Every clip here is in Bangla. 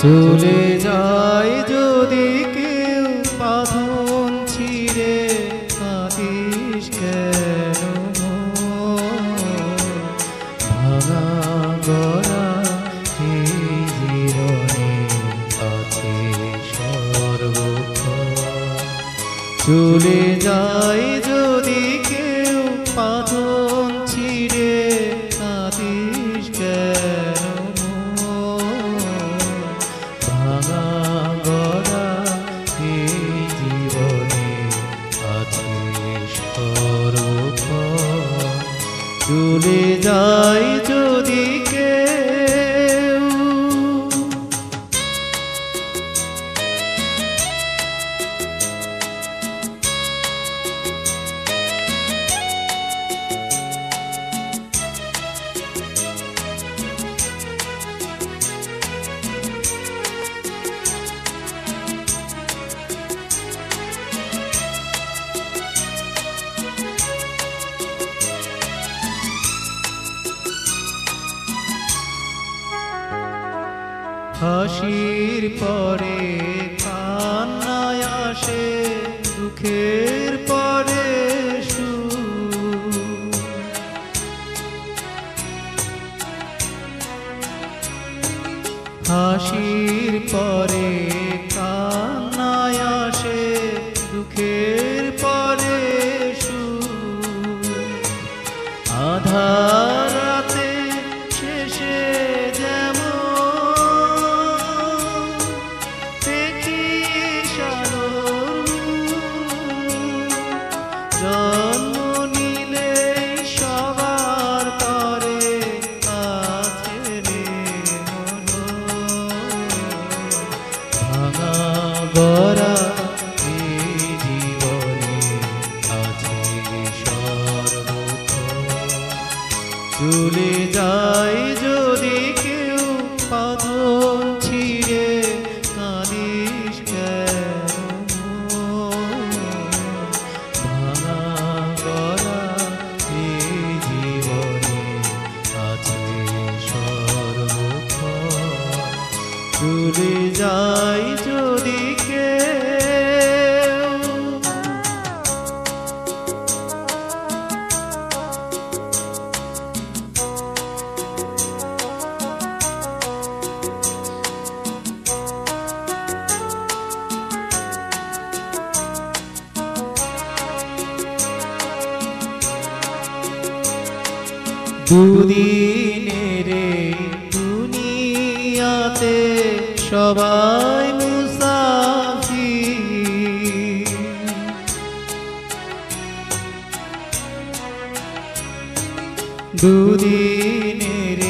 চলে যায় যদি কেউ বাঁধন ছিঁড়ে কাঁদিস কেন চলে যায় যদি কেউ পাথন চলে যায় যদি হাসির পরে কান্নায় আসে দুঃখের পরে। হাসির পরে কান্নায় আসে দুঃখের পরে সুখ। আধারাতে গড়া এই জীবনে আছে সর্বক্ষণ চলে যায় যদি কেউ পাথর ছিঁড়ে, কাঁদিস ভাঙা গড়া এই জীবনে আছে সর্বক্ষণ চলে যায় দুদিনের দুনিয়াতে সবাই মুসাফি দুদিনের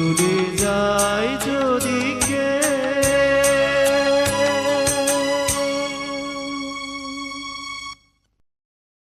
চলে যায় যদি